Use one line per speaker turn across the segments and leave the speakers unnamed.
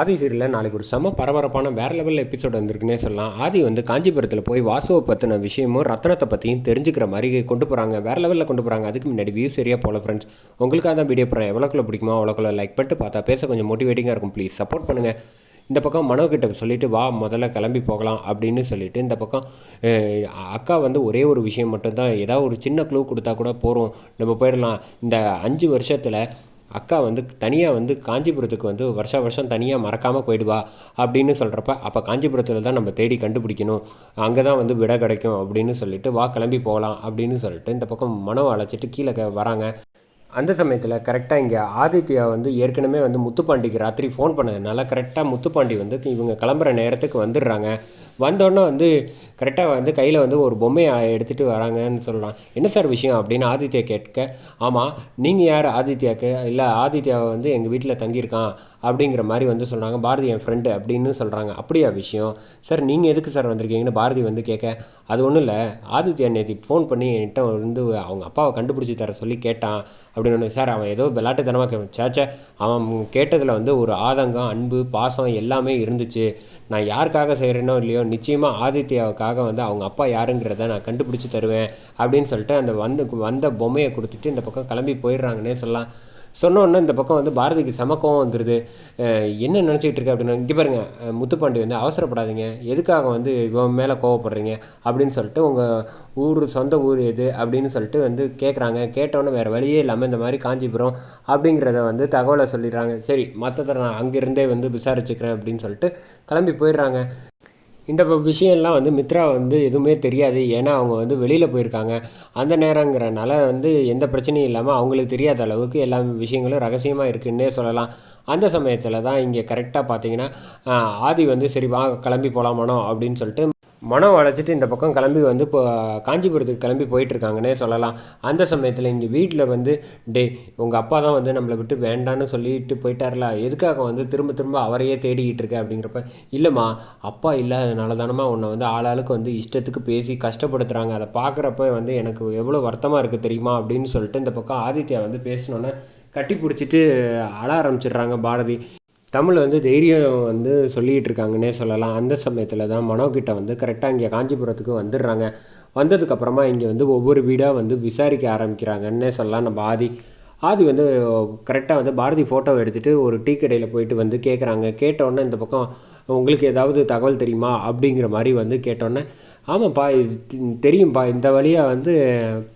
ஆதி சீரியலில் நாளைக்கு ஒரு செம பரபரப்பான வேறு லெவலில் எபிசோட் வந்திருக்குன்னே சொல்லலாம். ஆதி வந்து காஞ்சிபுரத்தில் போய் வாசுவை பற்றின விஷயமும் ரத்னத்தை பற்றியும் தெரிஞ்சுக்கிற மாதிரி கொண்டு போகிறாங்க வேறு லெவலில் கொண்டு போகிறாங்க அதுக்கு முன்னாடி வியூ சரியாக போல ஃப்ரெண்ட்ஸ் உங்களுக்காக தான் வீடியோ போகிறேன் எவ்வளோக்குள்ள பிடிக்குமோ அவ்வளோக்குள்ள லைக் பண்ணிட்டு பார்த்தா பேச கொஞ்சம் மோட்டிவேட்டிங்காக இருக்கும். ப்ளீஸ் சப்போர்ட் பண்ணுங்கள் இந்த பக்கம் மனோ கிட்ட சொல்லிவிட்டு வா முதல்ல கிளம்பி போகலாம் அப்படின்னு சொல்லிட்டு இந்த பக்கம் அக்கா வந்து ஒரே ஒரு விஷயம் மட்டும்தான். ஏதாவது ஒரு சின்ன க்ளூ கொடுத்தா கூட போகிறோம் நம்ம போயிடலாம். இந்த அஞ்சு வருஷத்தில் அக்கா வந்து தனியாக வந்து காஞ்சிபுரத்துக்கு வந்து வருஷ வருஷம் தனியாக மறக்காமல் போயிடுவா அப்படின்னு சொல்கிறப்ப அப்போ காஞ்சிபுரத்தில் தான் நம்ம தேடி கண்டுபிடிக்கணும். அங்கே தான் வந்து விடை கிடைக்கும் அப்படின்னு சொல்லிட்டு வா கிளம்பி போகலாம் அப்படின்னு சொல்லிட்டு இந்த பக்கம் மனோ அழைச்சிட்டு கீழே வராங்க. அந்த சமயத்தில் கரெக்டாக இங்கே ஆதித்யா வந்து ஏற்கனவே வந்து முத்துப்பாண்டிக்கு ராத்திரி ஃபோன் பண்ணதுனால கரெக்டாக முத்துப்பாண்டி வந்து இவங்க கிளம்புற நேரத்துக்கு வந்துடுறாங்க. வந்தோடனே வந்து கரெக்டாக வந்து கையில் வந்து ஒரு பொம்மையை எடுத்துகிட்டு வராங்கன்னு சொல்லலாம். என்ன சார் விஷயம் அப்படின்னு ஆதித்யா கேட்க ஆமாம் நீங்கள் யார்? ஆதித்யாவுக்கு இல்லை ஆதித்யா வந்து எங்கள் வீட்டில் தங்கியிருக்கான். அப்படிங்கிற மாதிரி வந்து சொல்கிறாங்க பாரதி என் ஃப்ரெண்டு அப்படின்னு சொல்கிறாங்க அப்படியா விஷயம்? சார் நீங்கள் எதுக்கு சார் வந்திருக்கீங்கன்னு பாரதி வந்து கேட்க அது ஒன்றும் இல்லை. ஆதித்யா நேற்று ஃபோன் பண்ணி என்கிட்ட வந்து அவங்க அப்பாவை கண்டுபிடிச்சி தர சொல்லி கேட்டான். அப்படின்னு ஒன்று சார் அவன் ஏதோ விளாட்டுத்தனமாக சேச்சே அவன் கேட்டதில் வந்து ஒரு ஆதங்கம் அன்பு பாசம் எல்லாமே இருந்துச்சு. நான் யாருக்காக செய்கிறேனோ இல்லையோ நிச்சயமாக ஆதித்யாவுக்காக வந்து அவங்க அப்பா யாருங்கிறத நான் கண்டுபிடிச்சி தருவேன். அப்படின்னு சொல்லிட்டு அந்த வந்து வந்த பொம்மையை கொடுத்துட்டு இந்த பக்கம் கிளம்பி போயிடுறாங்கன்னே சொல்லலாம். சொன்னோன்னே இந்த பக்கம் வந்து பாரதிக்கு செம கோவம் வந்துடுது என்ன நினச்சிக்கிட்டு இருக்க அப்படின்னு இங்கே பாருங்கள் முத்துப்பாண்டி வந்து அவசரப்படாதீங்க. எதுக்காக வந்து இவன் மேலே கோவப்படுறீங்க அப்படின்னு சொல்லிட்டு உங்கள் ஊர் சொந்த ஊர் எது அப்படின்னு சொல்லிட்டு வந்து கேட்குறாங்க கேட்டோன்னே வேறு வழியே இல்லாமல் இந்த மாதிரி காஞ்சிபுரம் அப்படிங்கிறத வந்து தகவலை சொல்லிடுறாங்க. சரி மற்றதை நான் அங்கேருந்தே வந்து விசாரிச்சுக்கிறேன் அப்படின்னு சொல்லிட்டு கிளம்பி போயிடுறாங்க. இந்த ப- விஷயம்லாம் வந்து மித்ரா வந்து எதுவுமே தெரியாது. ஏன்னா அவங்க வந்து வெளியில் போயிருக்காங்க. அந்த நேரங்கிறனால வந்து எந்த பிரச்சனையும் இல்லாமல் அவங்களுக்கு தெரியாத அளவுக்கு எல்லா விஷயங்களும் ரகசியமாக இருக்குன்னே சொல்லலாம். அந்த சமயத்தில் தான் இங்கே கரெக்டாக பார்த்தீங்கன்னா ஆதி வந்து சரி வா கிளம்பி போகலாமானோ அப்படின்னு சொல்லிட்டு மனம் அழைச்சிட்டு இந்த பக்கம் கிளம்பி வந்து இப்போ காஞ்சிபுரத்துக்கு கிளம்பி போயிட்டுருக்காங்கன்னே சொல்லலாம். அந்த சமயத்தில் இங்கே வீட்டில் வந்து டே உங்கள் அப்பா தான் வந்து நம்மளை விட்டு வேண்டான்னு சொல்லிட்டு போயிட்டார்ல எதுக்காக வந்து திரும்ப திரும்ப அவரையே தேடிக்கிட்டு இருக்க? அப்படிங்கிறப்ப இல்லைம்மா அப்பா இல்லாதனால தானம்மா உன்னை வந்து ஆளாளுக்கு வந்து இஷ்டத்துக்கு பேசி கஷ்டப்படுத்துகிறாங்க அதை பார்க்குறப்ப வந்து எனக்கு எவ்வளோ வருத்தமாக இருக்குது தெரியுமா? அப்படின்னு சொல்லிட்டு இந்த பக்கம் ஆதித்யா வந்து பேசினோன்னே கட்டி பிடிச்சிட்டு அழ ஆரம்பிச்சிடுறாங்க பாரதி. தமிழ் வந்து தைரியம் வந்து சொல்லிகிட்டு இருக்காங்கன்னே சொல்லலாம். அந்த சமயத்தில் தான் மனோகிட்ட வந்து கரெக்டாக இங்கே காஞ்சிபுரத்துக்கு வந்துடுறாங்க. வந்ததுக்கப்புறமா இங்கே வந்து ஒவ்வொரு வீடாக வந்து விசாரிக்க ஆரம்பிக்கிறாங்கன்னே சொல்லலாம் நம்ம ஆதி. ஆதி வந்து கரெக்டாக வந்து பாரதி ஃபோட்டோ எடுத்துகிட்டு ஒரு டீ கடையில் போயிட்டு வந்து கேட்குறாங்க கேட்டோன்னே இந்த பக்கம் உங்களுக்கு ஏதாவது தகவல் தெரியுமா? அப்படிங்கிற மாதிரி வந்து கேட்டோன்னே ஆமாம்ப்பா இது தெரியும்ப்பா இந்த வழியாக வந்து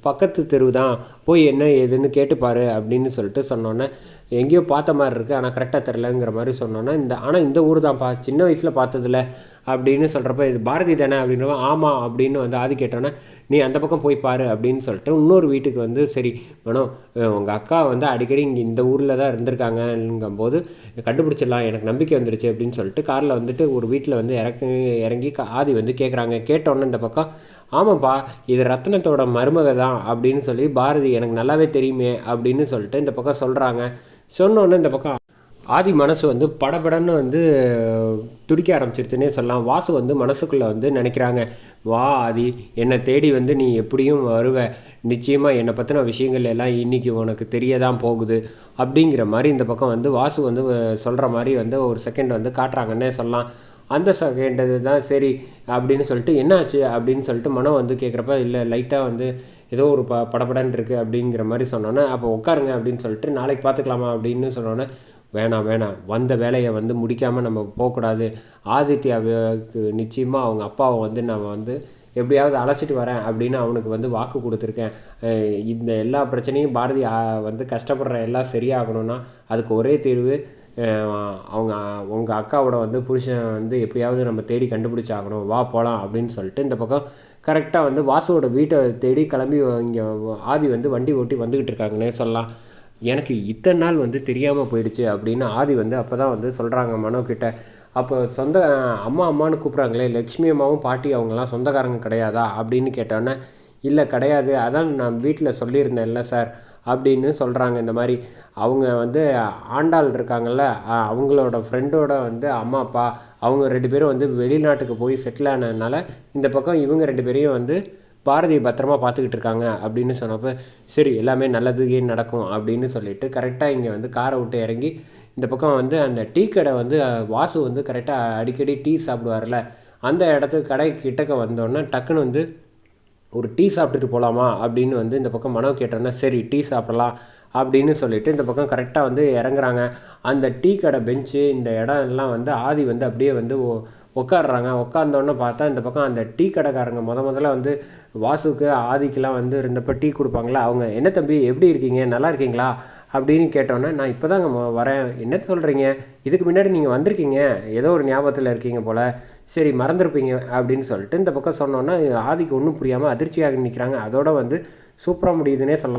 பக்கத்து தெரு தான் போய் என்ன ஏதுன்னு கேட்டுப்பாரு அப்படின்னு சொல்லிட்டு சொன்னோன்னே எங்கேயோ பார்த்த மாதிரி இருக்குது ஆனால் கரெக்டாக தெரிலங்கிற மாதிரி சொன்னோன்னா இந்த ஆனால் இந்த ஊர் தான்ப்பா சின்ன வயசில் பார்த்ததில்ல அப்படின்னு சொல்கிறப்ப இது பாரதி தானே அப்படின்றப்ப ஆமாம் அப்படின்னு வந்து ஆதி கேட்டோன்னே நீ அந்த பக்கம் போய் பாரு அப்படின்னு சொல்லிட்டு இன்னொரு வீட்டுக்கு வந்து சரி வேணும் உங்கள் அக்கா வந்து அடிக்கடி இங்கே இந்த ஊரில் தான் இருந்திருக்காங்கங்கும்போது கண்டுபிடிச்சிடலாம் எனக்கு நம்பிக்கை வந்துருச்சு அப்படின்னு சொல்லிட்டு காரில் வந்துட்டு ஒரு வீட்டில் வந்து இறங்கி இறங்கி ஆதி வந்து கேட்குறாங்க கேட்டோன்னே இந்த பக்கம் ஆமாப்பா இது ரத்னத்தோட மருமக தான் அப்படின்னு சொல்லி பாரதி எனக்கு நல்லாவே தெரியுமே அப்படின்னு சொல்லிட்டு இந்த பக்கம் சொல்கிறாங்க சொன்னோன்னே இந்த பக்கம் ஆதி மனசு வந்து படபடன்னு வந்து துடிக்க ஆரம்பிச்சிருச்சுன்னே சொல்லலாம். வாசு வந்து மனசுக்குள்ளே வந்து நினைக்கிறாங்க. வா ஆதி என்னை தேடி வந்து நீ எப்படியும் வருவ. நிச்சயமாக என்னை பற்றின விஷயங்கள் எல்லாம் இன்னைக்கு உனக்கு தெரிய தான் போகுது. அப்படிங்கிற மாதிரி இந்த பக்கம் வந்து வாசு வந்து சொல்கிற மாதிரி வந்து ஒரு செகண்ட் வந்து காட்டுறாங்கன்னே சொல்லலாம். அந்த செகண்டது தான் சரி அப்படின்னு சொல்லிட்டு என்னாச்சு அப்படின்னு சொல்லிட்டு மனம் வந்து கேட்குறப்ப இல்லை லைட்டாக வந்து ஏதோ ஒரு ப படபடன்னு இருக்குது அப்படிங்கிற மாதிரி சொன்னோன்னே அப்போ உட்காருங்க அப்படின்னு சொல்லிட்டு நாளைக்கு பார்த்துக்கலாமா அப்படின்னு சொன்னோன்னே வேணாம் வேணாம். வந்த வேலையை வந்து முடிக்காமல் நம்ம போகக்கூடாது. ஆதித்யாவுக்கு நிச்சயமாக அவங்க அப்பாவை வந்து நம்ம வந்து எப்படியாவது அழைச்சிட்டு வரேன் அப்படின்னு அவனுக்கு வந்து வாக்கு கொடுத்துருக்கேன். இந்த எல்லா பிரச்சனையும் பாரதி வந்து கஷ்டப்படுற எல்லாம் சரியாகணும்னா அதுக்கு ஒரே தீர்வு அவங்க உங்கள் அக்காவோட வந்து புருஷன் வந்து எப்படியாவது நம்ம தேடி கண்டுபிடிச்சாகணும் வா போகலாம் அப்படின்னு சொல்லிட்டு இந்த பக்கம் கரெக்டாக வந்து வாசுவோட வீட்டை தேடி கிளம்பி இங்கே ஆதி வந்து வண்டி ஓட்டி வந்துக்கிட்டு இருக்காங்கன்னே சொல்லலாம். எனக்கு இத்தனை நாள் வந்து தெரியாமல் போயிடுச்சு அப்படின்னு ஆதி வந்து அப்போ தான் வந்து சொல்கிறாங்க மனோக்கிட்ட அப்போ சொந்த அம்மா அம்மான்னு கூப்பிட்றாங்களே லட்சுமி அம்மாவும் பாட்டி அவங்களாம் சொந்தக்காரங்க கிடையாதா அப்படின்னு கேட்டோன்னே இல்லை கிடையாது அதான் நான் வீட்டில் சொல்லியிருந்தேன்ல சார். அப்படின்னு சொல்கிறாங்க இந்த மாதிரி அவங்க வந்து ஆண்டாள் இருக்காங்கல்ல அவங்களோட ஃப்ரெண்டோட வந்து அம்மா அப்பா அவங்க ரெண்டு பேரும் வந்து வெளிநாட்டுக்கு போய் செட்டில் ஆனதுனால இந்த பக்கம் இவங்க ரெண்டு பேரையும் வந்து பாரதியை பத்திரமா பார்த்துக்கிட்டு இருக்காங்க அப்படின்னு சொன்னப்போ சரி எல்லாமே நல்லதுக்கே நடக்கும் அப்படின்னு சொல்லிட்டு கரெக்டாக இங்கே வந்து காரை விட்டு இறங்கி இந்த பக்கம் வந்து அந்த டீ கடை வந்து வாசு வந்து கரெக்டாக அடிக்கடி டீ சாப்பிடுவார்ல அந்த இடத்துக்கு கடை கிட்டக்க வந்தோடனே டக்குன்னு வந்து ஒரு டீ சாப்பிட்டுட்டு போகலாமா அப்படின்னு வந்து இந்த பக்கம் மனோ கேட்டோன்னே சரி டீ சாப்பிடலாம் அப்படின்னு சொல்லிட்டு இந்த பக்கம் கரெக்டாக வந்து இறங்குறாங்க. அந்த டீ கடை பெஞ்சு இந்த இடம் எல்லாம் வந்து ஆதி வந்து அப்படியே வந்து உட்காடுறாங்க உட்காந்தோன்னே பார்த்தா இந்த பக்கம் அந்த டீ கடைக்காரங்க முத முதல்ல வந்து வாசுக்கு ஆதிக்கெலாம் வந்து இருந்தப்போ டீ கொடுப்பாங்களா? அவங்க என்ன தம்பி எப்படி இருக்கீங்க? நல்லா இருக்கீங்களா? அப்படின்னு கேட்டோன்னே நான் இப்போ தாங்க வரேன். என்ன சொல்கிறீங்க இதுக்கு முன்னாடி நீங்கள் வந்திருக்கீங்க. ஏதோ ஒரு ஞாபகத்தில் இருக்கீங்க போல். சரி மறந்துருப்பீங்க அப்படின்னு சொல்லிட்டு இந்த பக்கம் சொன்னோன்னா ஆதிக்கு ஒன்றும் புரியாமல் அதிர்ச்சியாக நிற்கிறாங்க அதோட வந்து சூப்பராக முடியுதுன்னே சொல்லலாம்.